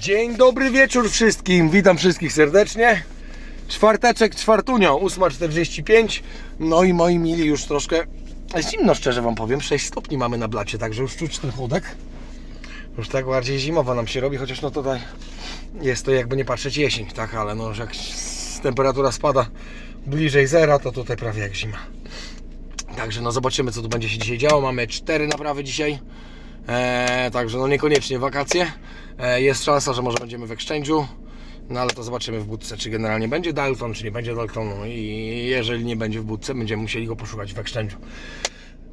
Dzień dobry wieczór wszystkim, witam wszystkich serdecznie. Czwarteczek, czwartunio, 8.45. No i moi mili już troszkę zimno, szczerze Wam powiem. 6 stopni mamy na blacie, także już czuć ten chłodek. Już tak bardziej zimowo nam się robi, chociaż no tutaj jest to jakby nie patrzeć jesień, tak? Ale no jak temperatura spada bliżej zera, to tutaj prawie jak zima. Także no zobaczymy co tu będzie się dzisiaj działo. Mamy cztery naprawy dzisiaj. Eee, także no niekoniecznie wakacje. Eee, jest szansa, że może będziemy w exchange'u. No ale to zobaczymy w budce, czy generalnie będzie Dalton, czy nie będzie Daltonu. I jeżeli nie będzie w budce, będziemy musieli go poszukać w exchange'u.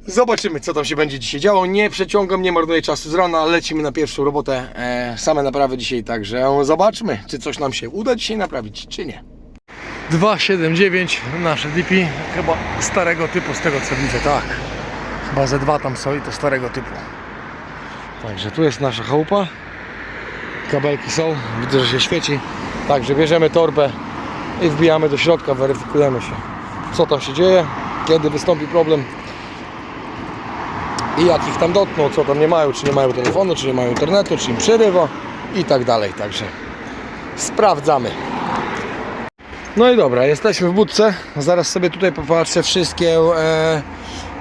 Zobaczymy, co tam się będzie dzisiaj działo. Nie przeciągam, nie marnuję czasu z rana. Lecimy na pierwszą robotę. Eee, same naprawy dzisiaj, także zobaczmy, czy coś nam się uda dzisiaj naprawić, czy nie. 279 nasze DP, chyba starego typu z tego co widzę, tak. Chyba Z2 tam są i to starego typu. Także tu jest nasza chałupa. Kabelki są, widzę, że się świeci. Także bierzemy torbę i wbijamy do środka, weryfikujemy się, co tam się dzieje, kiedy wystąpi problem i jak ich tam dotkną, co tam nie mają, czy nie mają telefonu, czy nie mają internetu, czy im przerywa i tak dalej. Także sprawdzamy. No i dobra, jesteśmy w budce. Zaraz sobie tutaj popatrzę wszystkie e,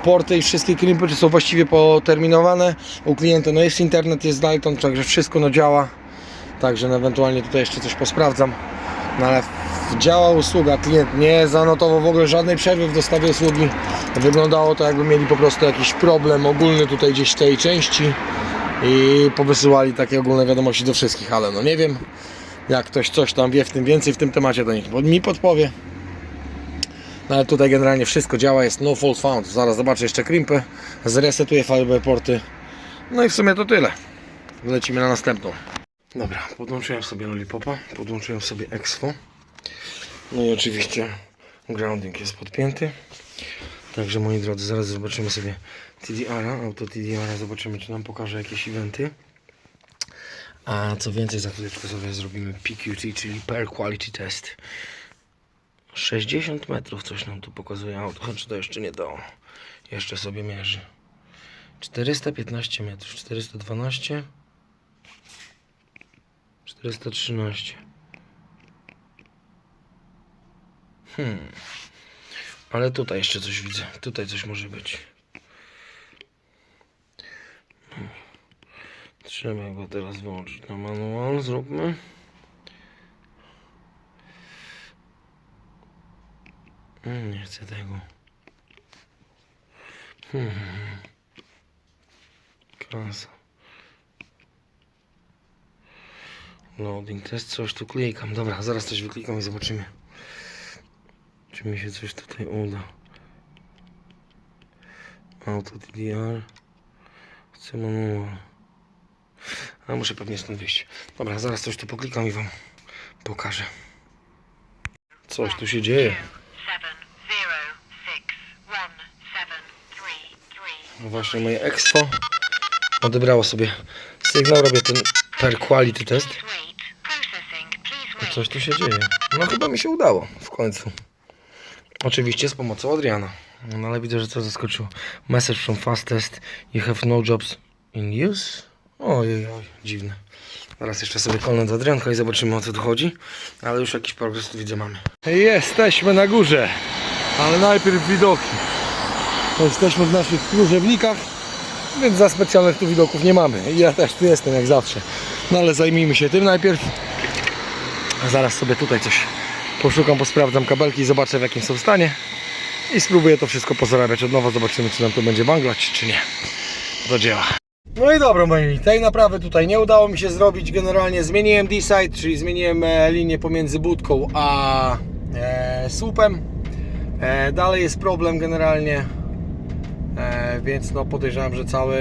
porty i wszystkie klimpy, są właściwie poterminowane. U klienta no jest internet, jest Dalton, także wszystko no działa. Także no, ewentualnie tutaj jeszcze coś posprawdzam. No ale działa usługa, klient nie zanotował w ogóle żadnej przerwy w dostawie usługi. Wyglądało to jakby mieli po prostu jakiś problem ogólny tutaj gdzieś w tej części i powysyłali takie ogólne wiadomości do wszystkich, ale no nie wiem. Jak ktoś coś tam wie w tym więcej w tym temacie, to niech mi podpowie. No ale tutaj generalnie wszystko działa, jest no fault found. Zaraz zobaczę jeszcze krimpy, zresetuję fiber porty. No i w sumie to tyle. Lecimy na następną. Dobra, podłączyłem sobie Lollipopa, podłączyłem sobie Exfo. No i oczywiście grounding jest podpięty. Także moi drodzy, zaraz zobaczymy sobie TDR-a, auto TDR-a, zobaczymy czy nam pokaże jakieś eventy. A co więcej, za chwileczkę sobie zrobimy PQT, czyli Per Quality Test. 60 metrów coś nam tu pokazuje auto, choć to jeszcze nie to. Jeszcze sobie mierzy. 415 metrów, 412, 413. Hmm. Ale tutaj jeszcze coś widzę. Tutaj coś może być. Trzeba go teraz wyłączyć na manual. Zróbmy. Nie chcę tego. Hmm. Klasa. Loading test, coś tu klikam. Dobra, zaraz coś wyklikam i zobaczymy. Czy mi się coś tutaj uda. Auto DDR. Chcę manual. A muszę pewnie stąd wyjść. Dobra, zaraz coś tu poklikam i wam pokażę. Coś tu się dzieje. Właśnie moje Expo odebrało sobie sygnał, robię ten per quality test. Coś tu się dzieje. No chyba mi się udało w końcu. Oczywiście z pomocą Adriana. No ale widzę, że co zaskoczyło. Message from fastest. You have no jobs in use? Ojej, oj, dziwne. Zaraz jeszcze sobie kolnę do Adrianka i zobaczymy o co tu chodzi. Ale już jakiś progres tu widzę mamy. Jesteśmy na górze. Ale najpierw widoki. Jesteśmy w naszych krużewnikach, więc za specjalnych tu widoków nie mamy. Ja też tu jestem jak zawsze. No ale zajmijmy się tym najpierw. A zaraz sobie tutaj coś poszukam, posprawdzam kabelki i zobaczę w jakim są stanie. I spróbuję to wszystko pozarabiać od nowa. Zobaczymy czy nam to będzie banglać czy nie. Do dzieła. No i dobra moi, tej naprawy tutaj nie udało mi się zrobić. Generalnie zmieniłem D-side, czyli zmieniłem e, linię pomiędzy budką a e, słupem. E, dalej jest problem generalnie, e, więc no podejrzewam, że cały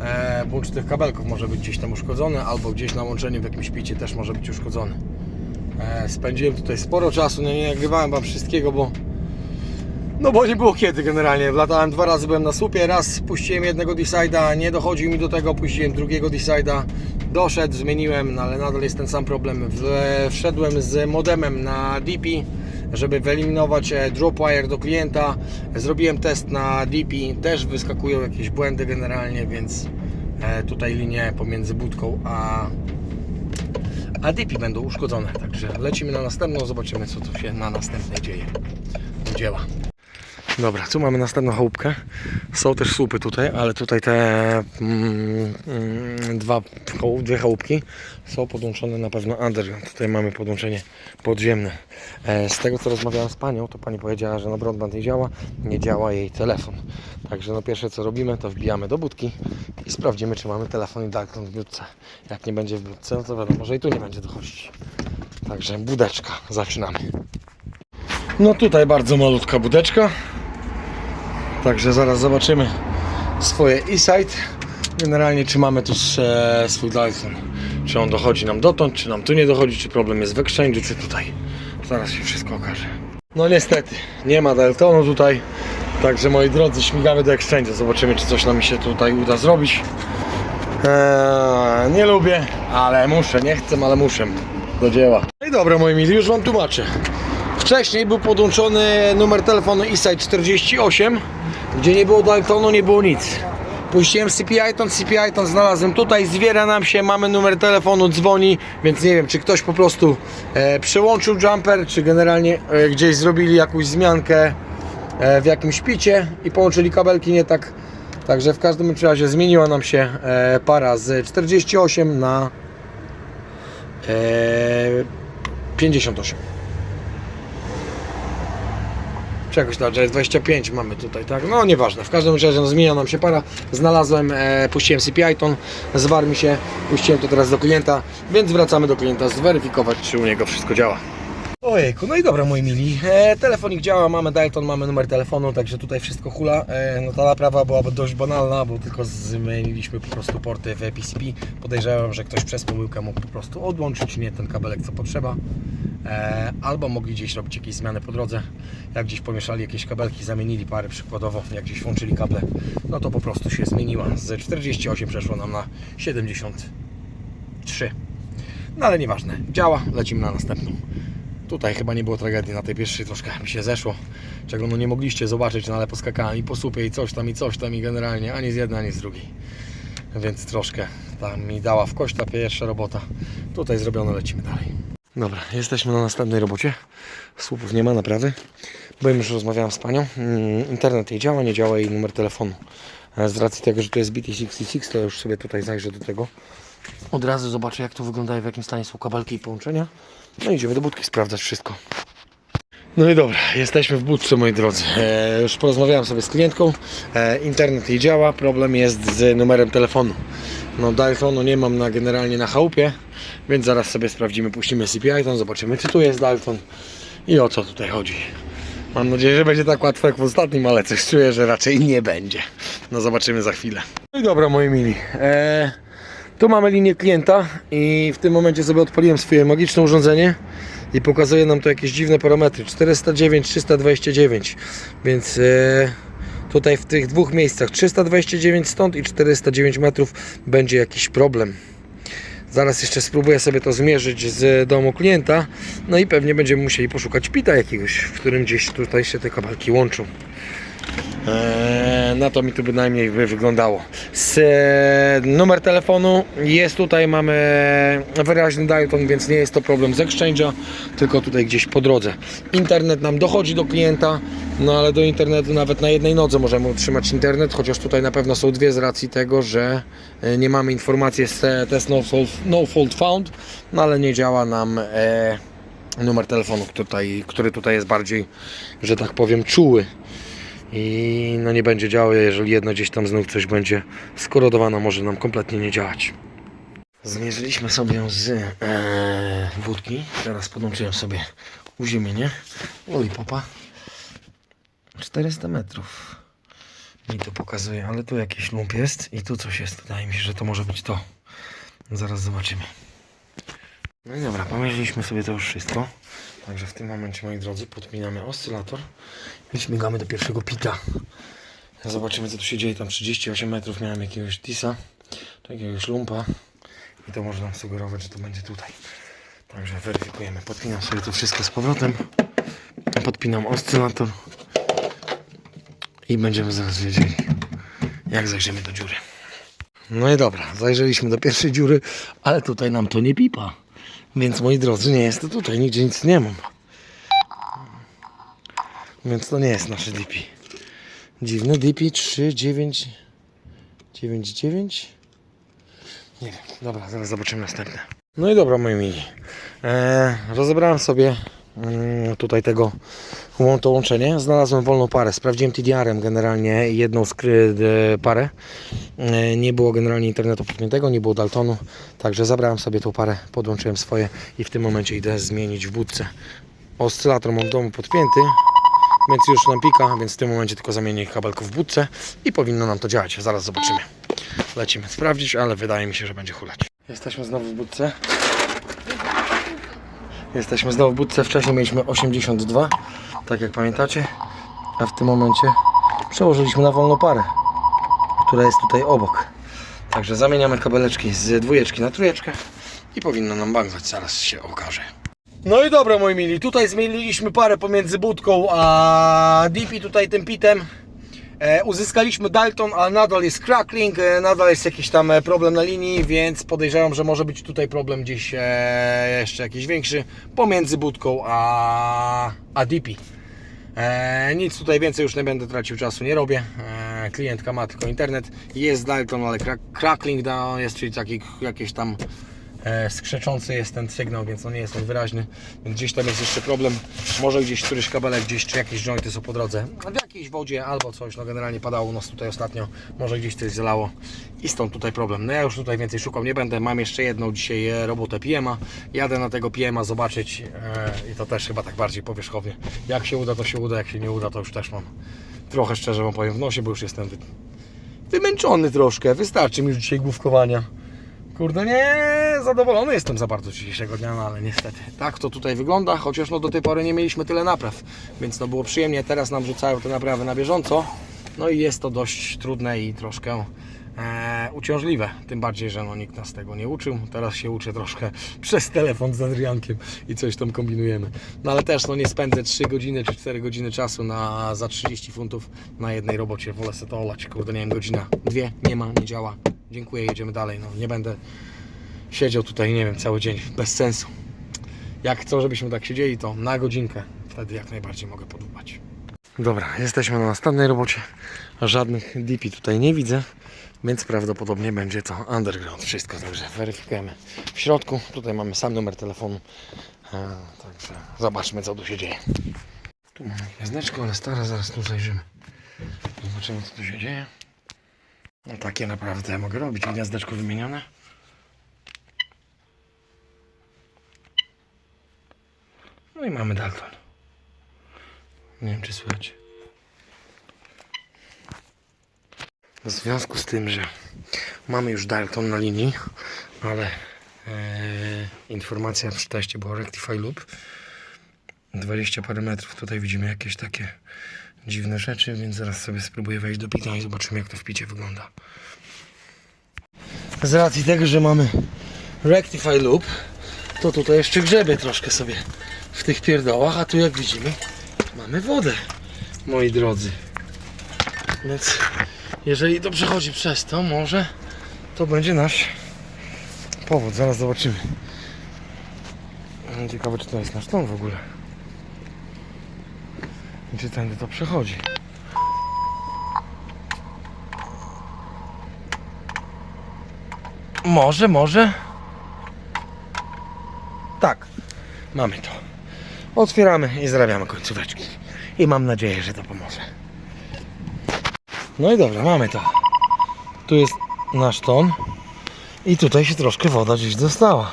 e, buncz tych kabelków może być gdzieś tam uszkodzony, albo gdzieś na łączeniu w jakimś picie też może być uszkodzony. E, spędziłem tutaj sporo czasu, no nie nagrywałem Wam wszystkiego, bo no bo nie było kiedy generalnie. Latałem dwa razy, byłem na słupie, raz puściłem jednego Decide'a, nie dochodził mi do tego, puściłem drugiego Decide'a, doszedł, zmieniłem, no ale nadal jest ten sam problem. Wszedłem z modemem na DP, żeby wyeliminować e, dropwire do klienta. Zrobiłem test na DP, też wyskakują jakieś błędy generalnie, więc e, tutaj linię pomiędzy budką a a DP będą uszkodzone. Także lecimy na następną, zobaczymy co tu się na następnej dzieje. Do dzieła. Dobra, tu mamy następną chałupkę. Są też słupy tutaj, ale tutaj te mm, mm, dwa, dwie chałupki są podłączone na pewno underground. Tutaj mamy podłączenie podziemne. E, z tego co rozmawiałem z panią, to pani powiedziała, że na broadband nie działa, nie działa jej telefon. Także no pierwsze co robimy, to wbijamy do budki i sprawdzimy, czy mamy telefon i darkround w budce. Jak nie będzie w budce, no to wiadomo, że i tu nie będzie dochodzić. Także budeczka, zaczynamy. No tutaj bardzo malutka budeczka. Także zaraz zobaczymy swoje e-site. Generalnie czy mamy tu e, swój Dyson. Czy on dochodzi nam dotąd, czy nam tu nie dochodzi, czy problem jest w exchange'u, czy tutaj. Zaraz się wszystko okaże. No niestety, nie ma Daltonu tutaj. Także moi drodzy, śmigamy do exchange'u. Zobaczymy, czy coś nam się tutaj uda zrobić. Eee, nie lubię, ale muszę, nie chcę, ale muszę. Do dzieła. No i dobra, moi mili, już wam tłumaczę. Wcześniej był podłączony numer telefonu eSite 48, gdzie nie było Daltonu, nie było nic. Puściłem CPI ton, CPI ton znalazłem tutaj, zwiera nam się, mamy numer telefonu, dzwoni, więc nie wiem, czy ktoś po prostu e, przełączył jumper, czy generalnie e, gdzieś zrobili jakąś zmiankę e, w jakimś picie i połączyli kabelki nie tak. Także w każdym razie zmieniła nam się e, para z 48 na e, 58. Czy jakoś jest 25 mamy tutaj, tak? No nieważne, w każdym razie no, zmienia nam się para. Znalazłem, e, puściłem CPI ton, zwarł mi się, puściłem to teraz do klienta, więc wracamy do klienta zweryfikować, czy u niego wszystko działa. Ojejku, no i dobra moi mili, e, telefonik działa, mamy Dalton, mamy numer telefonu, także tutaj wszystko hula. E, no ta naprawa była dość banalna, bo tylko zmieniliśmy po prostu porty w PCB. Podejrzewam, że ktoś przez pomyłkę mógł po prostu odłączyć nie ten kabelek co potrzeba. E, albo mogli gdzieś robić jakieś zmiany po drodze. Jak gdzieś pomieszali jakieś kabelki, zamienili pary przykładowo, jak gdzieś włączyli kable, no to po prostu się zmieniła. Z 48 przeszło nam na 73. No ale nieważne, działa, lecimy na następną. Tutaj chyba nie było tragedii, na tej pierwszej troszkę mi się zeszło, czego no nie mogliście zobaczyć, no ale poskakałem i po słupie i coś tam i coś tam i generalnie ani z jednej, ani z drugiej. Więc troszkę tam mi dała w kość ta pierwsza robota. Tutaj zrobione, lecimy dalej. Dobra, jesteśmy na następnej robocie. Słupów nie ma, naprawy. Byłem już rozmawiałem z panią. Mm, Internet jej działa, nie działa jej numer telefonu. Z racji tego, że to jest BT66, to już sobie tutaj zajrzę do tego. Od razu zobaczę jak to wygląda i w jakim stanie są kabelki i połączenia. No idziemy do budki sprawdzać wszystko. No i dobra, jesteśmy w budce moi drodzy. E, już porozmawiałem sobie z klientką. E, internet jej działa, problem jest z numerem telefonu. No Daltonu nie mam na, generalnie na chałupie, więc zaraz sobie sprawdzimy, puścimy CPI, zobaczymy czy tu jest Dalton i o co tutaj chodzi. Mam nadzieję, że będzie tak łatwo jak w ostatnim, ale coś czuję, że raczej nie będzie. No zobaczymy za chwilę. No i dobra moi mili. E, tu mamy linię klienta i w tym momencie sobie odpaliłem swoje magiczne urządzenie i pokazuje nam to jakieś dziwne parametry. 409, 329 więc e, tutaj w tych dwóch miejscach 329 stąd i 409 metrów będzie jakiś problem. Zaraz jeszcze spróbuję sobie to zmierzyć z domu klienta no i pewnie będziemy musieli poszukać pita jakiegoś w którym gdzieś tutaj się te kabelki łączą na to mi to bynajmniej by wyglądało. Z, e, numer telefonu jest tutaj, mamy wyraźny Dalton, więc nie jest to problem z Exchange'a, tylko tutaj gdzieś po drodze. Internet nam dochodzi do klienta, no ale do internetu nawet na jednej nodze możemy utrzymać internet, chociaż tutaj na pewno są dwie z racji tego, że e, nie mamy informacji z te- test no fault, no fault found, no ale nie działa nam e, numer telefonu, który tutaj, który tutaj jest bardziej, że tak powiem, czuły i no nie będzie działał, jeżeli jedno gdzieś tam znów coś będzie skorodowane, może nam kompletnie nie działać. Zmierzyliśmy sobie z e, wódki, teraz podłączyłem sobie uziemienie. Lollipopa 400 metrów. Mi to pokazuje, ale tu jakiś lump jest i tu coś jest, wydaje mi się, że to może być to. Zaraz zobaczymy. No i dobra, pomierzyliśmy sobie to już wszystko. Także w tym momencie, moi drodzy, podpinamy oscylator i śmigamy do pierwszego pita. Zobaczymy co tu się dzieje. Tam 38 metrów miałem jakiegoś tisa, jakiegoś lumpa i to może nam sugerować, że to będzie tutaj. Także weryfikujemy. Podpinam sobie to wszystko z powrotem. Podpinam oscylator i będziemy zaraz wiedzieli, jak zajrzymy do dziury. No i dobra, zajrzeliśmy do pierwszej dziury, ale tutaj nam to nie pipa. Więc moi drodzy, nie jest to tutaj, nigdzie nic nie mam. Więc to nie jest nasze DP. Dziwne DP 3999. Nie wiem, dobra, zaraz zobaczymy następne. No i dobra, moi mili. Eee, rozebrałem sobie mm, tutaj tego to łączenie. Znalazłem wolną parę. Sprawdziłem TDR-em generalnie jedną skry, e, parę. E, nie było generalnie internetu podpiętego, nie było Daltonu. Także zabrałem sobie tą parę, podłączyłem swoje i w tym momencie idę zmienić w budce. Oscylator mam w domu podpięty, więc już nam pika, więc w tym momencie tylko zamienię kabelków w budce i powinno nam to działać. Zaraz zobaczymy. Lecimy sprawdzić, ale wydaje mi się, że będzie hulać. Jesteśmy znowu w budce. Jesteśmy znowu w budce. Wcześniej mieliśmy 82, tak jak pamiętacie. A w tym momencie przełożyliśmy na wolną parę, która jest tutaj obok. Także zamieniamy kabeleczki z dwójeczki na trójeczkę i powinno nam bangować. Zaraz się okaże. No i dobra moi mili, tutaj zmieniliśmy parę pomiędzy budką a DP tutaj tym pitem. E, uzyskaliśmy Dalton, ale nadal jest crackling, e, nadal jest jakiś tam e, problem na linii, więc podejrzewam, że może być tutaj problem gdzieś e, jeszcze jakiś większy pomiędzy budką a, a DP. E, nic tutaj więcej już nie będę tracił czasu, nie robię. E, klientka ma tylko internet. Jest Dalton, ale crack, crackling da, jest, czyli taki jakieś tam skrzeczący jest ten sygnał, więc on nie jest tak wyraźny. Więc gdzieś tam jest jeszcze problem. Może gdzieś któryś kabelek gdzieś, czy jakieś jointy są po drodze. W jakiejś wodzie albo coś. No generalnie padało u nas tutaj ostatnio. Może gdzieś coś zalało. I stąd tutaj problem. No ja już tutaj więcej szukał nie będę. Mam jeszcze jedną dzisiaj e, robotę PMA. Jadę na tego PMA zobaczyć e, i to też chyba tak bardziej powierzchownie. Jak się uda, to się uda. Jak się nie uda, to już też mam trochę szczerze wam powiem w nosie, bo już jestem wy... wymęczony troszkę. Wystarczy mi już dzisiaj główkowania. Kurde, nie zadowolony jestem za bardzo dzisiejszego dnia, no ale niestety. Tak to tutaj wygląda, chociaż no do tej pory nie mieliśmy tyle napraw, więc no było przyjemnie. Teraz nam rzucają te naprawy na bieżąco, no i jest to dość trudne i troszkę e, uciążliwe. Tym bardziej, że no nikt nas tego nie uczył. Teraz się uczę troszkę przez telefon z Adriankiem i coś tam kombinujemy. No ale też no nie spędzę 3 godziny czy 4 godziny czasu na, za 30 funtów na jednej robocie. Wolę sobie to olać, kurde, nie wiem, godzina, dwie, nie ma, nie działa. Dziękuję, jedziemy dalej. No, nie będę siedział tutaj, nie wiem, cały dzień, bez sensu. Jak chcą, żebyśmy tak siedzieli, to na godzinkę. Wtedy jak najbardziej mogę podłubać. Dobra, jesteśmy na następnej robocie. Żadnych DP tutaj nie widzę, więc prawdopodobnie będzie to underground wszystko, także weryfikujemy. W środku, tutaj mamy sam numer telefonu, e, także zobaczmy co tu się dzieje. Tu mamy gwiazdeczko, ale stara, zaraz tu zajrzymy. Zobaczymy co tu się dzieje. No takie naprawdę mogę robić, gwiazdeczko wymienione. No i mamy Dalton. Nie wiem, czy słychać. W związku z tym, że mamy już Dalton na linii, ale e, informacja w teście była Rectify Loop. 20 parę metrów. Tutaj widzimy jakieś takie dziwne rzeczy, więc zaraz sobie spróbuję wejść do pita i zobaczymy, jak to w picie wygląda. Z racji tego, że mamy Rectify Loop, to tutaj jeszcze grzebie troszkę sobie w tych pierdołach, a tu jak widzimy mamy wodę, moi drodzy. Więc jeżeli to przechodzi przez to, może to będzie nasz powód. Zaraz zobaczymy. Ciekawe, czy to jest nasz ton w ogóle. Czy tędy to przechodzi. Może, może. Tak, mamy to. Otwieramy i zarabiamy końcóweczki. I mam nadzieję, że to pomoże. No i dobra, mamy to. Tu jest nasz ton. I tutaj się troszkę woda gdzieś dostała.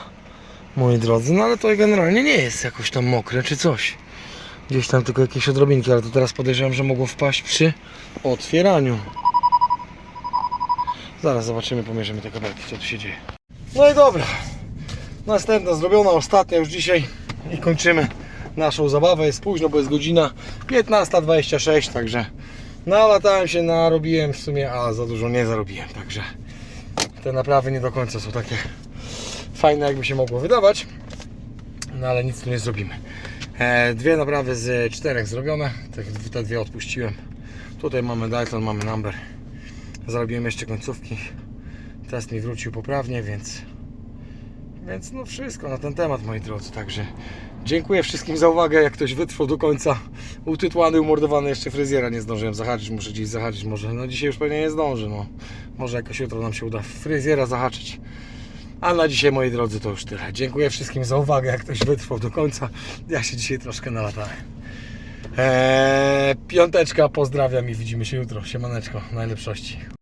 Moi drodzy, no ale to generalnie nie jest jakoś tam mokre czy coś. Gdzieś tam tylko jakieś odrobinki, ale to teraz podejrzewam, że mogło wpaść przy otwieraniu. Zaraz zobaczymy, pomierzymy te kabelki, co tu się dzieje. No i dobra. Następna zrobiona, ostatnia już dzisiaj i kończymy naszą zabawę. Jest późno, bo jest godzina 15.26, także nalatałem się, narobiłem w sumie, a za dużo nie zarobiłem, także te naprawy nie do końca są takie fajne, jakby się mogło wydawać, no ale nic tu nie zrobimy. E, dwie naprawy z czterech zrobione, te, dwie odpuściłem. Tutaj mamy Dalton, mamy number. Zrobiłem jeszcze końcówki. Test mi wrócił poprawnie, więc Więc no wszystko na ten temat, moi drodzy. Także dziękuję wszystkim za uwagę. Jak ktoś wytrwał do końca, utytłany, umordowany, jeszcze fryzjera nie zdążyłem zahaczyć. Muszę dziś zahaczyć może. No dzisiaj już pewnie nie zdążę. No. Może jakoś jutro nam się uda fryzjera zahaczyć. A na dzisiaj, moi drodzy, to już tyle. Dziękuję wszystkim za uwagę. Jak ktoś wytrwał do końca, ja się dzisiaj troszkę nalatałem. Eee, piąteczka, pozdrawiam i widzimy się jutro. Siemaneczko, najlepszości.